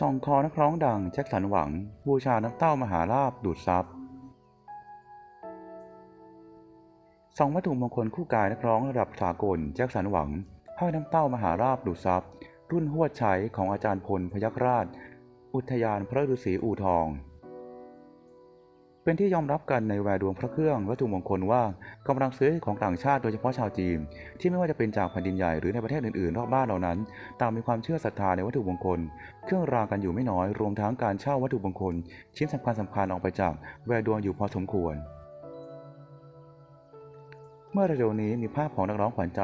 ส่องคอนักร้องดังแจ็คสันหวังบูชาน้ำเต้ามหาราบดูดซับสองวัตถุมงคลคู่กายนักร้องระดับสากลแจ็คสันหวังห้อยน้ำเต้ามหาราบดูดซับรุ่นหัวใช้ของอาจารย์พลพยัคฆ์ราช อุทยานพระฤาษีอู่ทอง เป็นที่ยอมรับกันในแวดวงพระเครื่องวัตถุมงคลว่ากำลังซื้อของต่างชาติโดยเฉพาะชาวจีน ที่ไม่ว่าจะเป็นจากแผ่นดินใหญ่หรือในประเทศอื่นๆรอบบ้านเหล่านั้นต่างมีความเชื่อศรัทธาในวัตถุมงคล เครื่องรางกันอยู่ไม่น้อยรวมทั้งการเช่าวัตถุมงคล ชิ้นสำคัญสำคัญออกไปจากแวดวงอยู่พอสมควร เมื่อเร็วนี้มีภาพของนักร้องขวัญใจ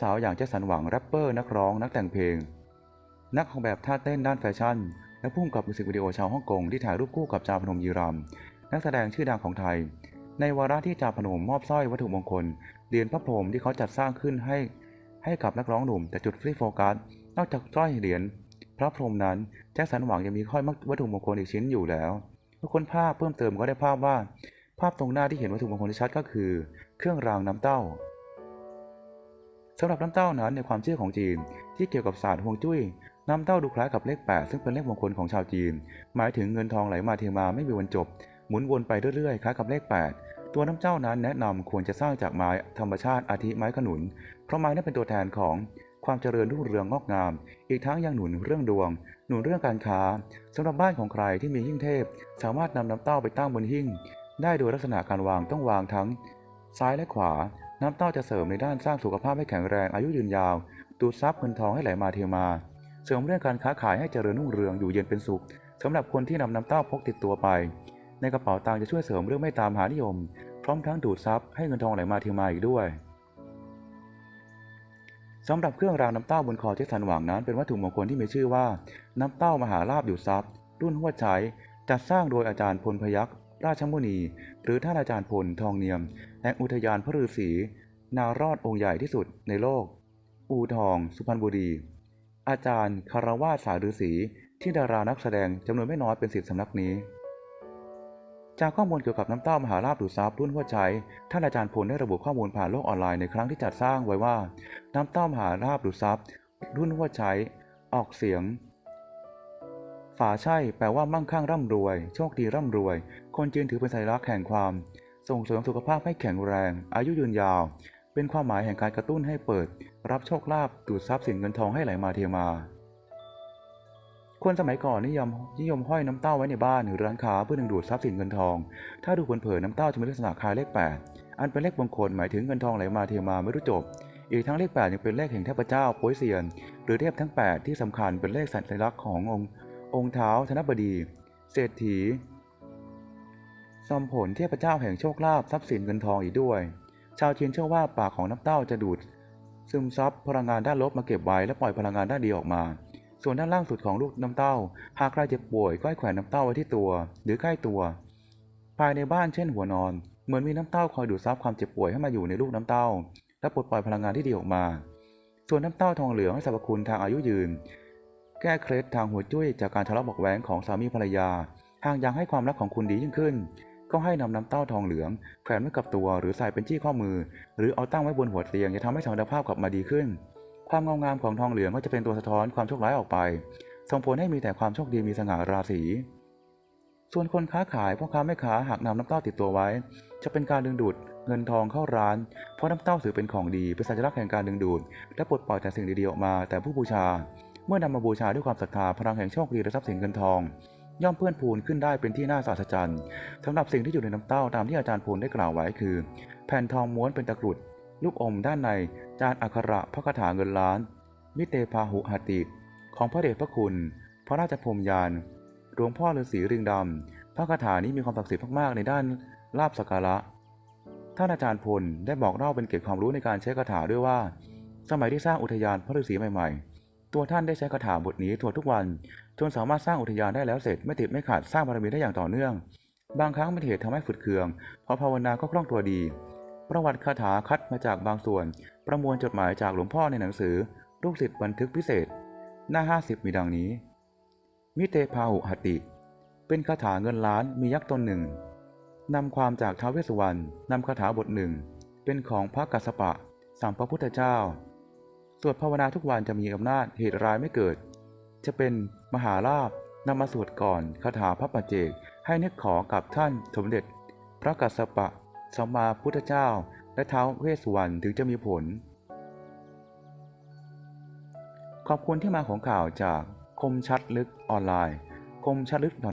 สาวๆอย่างเจสันหวังแรปเปอร์นักร้องนักแต่งเพลง นักออกแบบท่าเต้นด้านแฟชั่นและผู้กำกับมิวสิกวิดีโอชาวฮ่องกงที่ถ่ายรูปคู่กับจาพนมยีรำ นักแสดงชื่อดังของไทย ในวาระที่จาพนมมอบสร้อยวัตถุมงคลเหรียญพระพรหมที่เขาจัดสร้างขึ้นให้ ให้กับนักร้องหนุ่มแต่จุดฟรีโฟกัสนอกจากสร้อยเหรียญพระพรหมนั้นแจ็คสันหวังยังมีห้อยวัตถุมงคลอีกชิ้นอยู่แล้วเมื่อค้นภาพเพิ่มเติมก็ได้ภาพว่า ภาพตรงหน้าที่เห็นวัตถุมงคลที่ชัดก็คือ เครื่องรางน้ำเต้าสำหรับน้ำเต้านั้นในความเชื่อของจีน ที่เกี่ยวกับศาสตร์ฮวงจุ้ยน้ำเต้าดูคล้ายกับเลข 8 ซึ่งเป็นเลขมงคลของชาวจีน หมายถึงเงินทองไหลมาเทมาไม่มีวันจบ มุนวนไปเรื่อยๆคล้ายกับเลข 8 ตัวน้ำเจ้านั้นแนะนำควรจะสร้างจากไม้ธรรมชาติอาทิไม้ขนุน เพราะไม้นั้นเป็นตัวแทนของความเจริญรุ่งเรืองงอกงาม อีกทั้งยังหนุนเรื่องดวง หนุนเรื่องการค้าสำหรับบ้านของใครที่มีหิ้งเทพ สามารถนำน้ำเต้าไปตั้งบนหิ้งได้โดยลักษณะการวางต้องวางทั้ง ซ้ายและขวา น้ำเต้าจะเสริมในด้านสร้างสุขภาพให้แข็งแรงอายุยืนยาวดูดซับเงินทองให้ไหลมาเทมา เสริมเรื่องการค้าขายให้เจริญรุ่งเรืองอยู่เย็นเป็นสุขสำหรับคนที่นำน้ำเต้าพกติดตัวไป ในกระเป๋าตังค์จะช่วยเสริมเรื่องไม่ตามหานิยม พร้อมทั้งดูดซับให้เงินทองไหลมาเทมาอีกด้วยสำหรับเครื่องรางน้ำเต้าบนคอเจสันหวังนั้นเป็นวัตถุมงคลที่มีชื่อว่า น้ำเต้ามหาลาบดูดซับรุ่นหัวใช้จัดสร้างโดยอาจารย์พลพยัคฆ์ราชมุนี หรือท่านอาจารย์พลทองเนียมแห่งอุทยานพระฤาษีนารอดองค์ใหญ่ที่สุดในโลก อูทอง สุพรรณบุรี อาจารย์คารวาสสาฤาษีที่ดารานักแสดงจำนวนไม่น้อยเป็นศิษย์สำนักนี้ จากข้อมูลเกี่ยวกับน้ำเต้ามหาลาภดูดซับรุ่นหัวใจ ท่านอาจารย์พลได้ระบุข้อมูลผ่านโลกออนไลน์ในครั้งที่จัดสร้างไว้ว่า น้ำเต้ามหาลาภดูดซับรุ่นหัวใจ ออกเสียง ฝาใช่ แปลว่ามั่งคั่งร่ำรวย โชคดีร่ำรวย คนจีนถือเป็นสัญลักษณ์แห่งความ ส่งเสริมสุขภาพให้แข็งแรง อายุยืนยาว เป็นความหมายแห่งการกระตุ้นให้เปิด รับโชคลาภดูดซับสินเงินทองให้ไหลมาเทมา คนสมัยก่อนนิยมนิยมห้อยน้ำเต้าไว้ในบ้านหรือร้านค้าเพื่อดึงดูดทรัพย์สินเงินทอง ถ้าดูเผินๆน้ำเต้าจะมีลักษณะคล้ายเลข 8 อันเป็นเลขมงคลหมายถึงเงินทองไหลมาเทมาไม่รู้จบ อีกทั้งเลข 8 ยังเป็นเลขแห่งเทพเจ้าโป้ยเซียน หรือเทพทั้ง 8 ที่สำคัญเป็นเลขสัญลักษณ์ขององค์องค์เท้าธนบดี เศรษฐีสมผลเทพเจ้าแห่งโชคลาภทรัพย์สินเงินทองอีกด้วย ชาวจีนเชื่อว่าปากของน้ำเต้าจะดูดซึมซับพลังงานด้านลบมาเก็บไว้และปล่อยพลังงานด้านดีออกมา ส่วนด้านล่างสุดของลูกน้ำเต้า หากใครเจ็บป่วยก็ให้แขวนน้ำเต้าไว้ที่ตัว หรือใกล้ตัว ภายในบ้านเช่นหัวนอน เหมือนมีน้ำเต้าคอยดูดซับความเจ็บป่วยให้มาอยู่ในลูกน้ำเต้า และปลดปล่อยพลังงานที่ดีออกมา ส่วนน้ำเต้าทองเหลืองให้สรรพคุณทางอายุยืน แก้เคล็ดทางหัวจุ้ยจากการทะเลาะเบอกแว้งของสามีภรรยา หากอยากให้ความรักของคุณดียิ่งขึ้น ก็ให้นำน้ำเต้าทองเหลืองแขวนไว้กับตัว หรือใส่เป็นจี้ข้อมือ หรือเอาตั้งไว้บนหัวเตียงจะทำให้สมรรถภาพกลับมาดีขึ้น ความงามของทองเหลืองก็จะเป็นตัวสะท้อนความโชคร้ายออกไป ส่งผลให้มีแต่ความโชคดีมีสง่าราศี ส่วนคนค้าขายพ่อค้าแม่ค้าหากนำน้ำเต้าติดตัวไว้ จะเป็นการดึงดูดเงินทองเข้าร้าน เพราะน้ำเต้าถือเป็นของดีเป็นสัญลักษณ์แห่งการดึงดูด และปลดปล่อยแต่สิ่งดีๆออกมาแต่ผู้บูชา เมื่อนำมาบูชาด้วยความศรัทธาพลังแห่งโชคดีและทรัพย์สินเงินทอง ย่อมเพื่อนพูนขึ้นได้เป็นที่น่าอัศจรรย์สำหรับสิ่งที่อยู่ในน้ำเต้าตามที่อาจารย์พูนได้กล่าวไว้คือ แผ่นทองม้วนเป็นตะกรุด ลูกอมด้านในจานอักขระพระคาถาเงินล้าน มิเตพาหุหติ ของพระเดชพระคุณ พระราชพรมยานหลวงพ่อฤาษีริงดำ พระคาถานี้มีความศักดิ์สิทธิ์มากๆในด้านลาบสักการะ ท่านอาจารย์พลได้บอกเล่าเป็นเกร็ดความรู้ในการใช้คาถาด้วยว่า สมัยที่สร้างอุทยานพระฤาษีใหม่ ๆ ตัวท่านได้ใช้คาถาบทนี้ตรวทุกวันจนสามารถสร้างอุทยานได้แล้วเสร็จไม่ติดไม่ขาดสร้างบารมีได้อย่างต่อเนื่อง บางครั้งเป็นเหตุทำให้ฝืดเคืองเพราะภาวนาก็คล่องตัวดี ประวัติคาถาคัดมาจากบางส่วน ประมวลจดหมายจากหลวงพ่อในหนังสือ ลูกศิษย์บันทึกพิเศษ หน้า 50 มีดังนี้ มิเตพาหุหติ เป็นคาถาเงินล้านมียักษ์ตนหนึ่งนำความจากท้าวเวสสุวรรณนำคาถาบทหนึ่ง เป็นของพระกัสสปะสัมพระพุทธเจ้า สวดภาวนาทุกวันจะมีอำนาจเหตุร้ายไม่เกิด จะเป็นมหาลาภนำมาสวดก่อนคาถาพระปัจเจกให้นึกขอกับท่านสมเด็จ พระกัสสปะ สัมมาพุทธเจ้า และท้าวเวสสุวรรณถึงจะมีผล ขอบคุณที่มาของข่าวจากคมชัดลึกออนไลน์ คมชัดลึก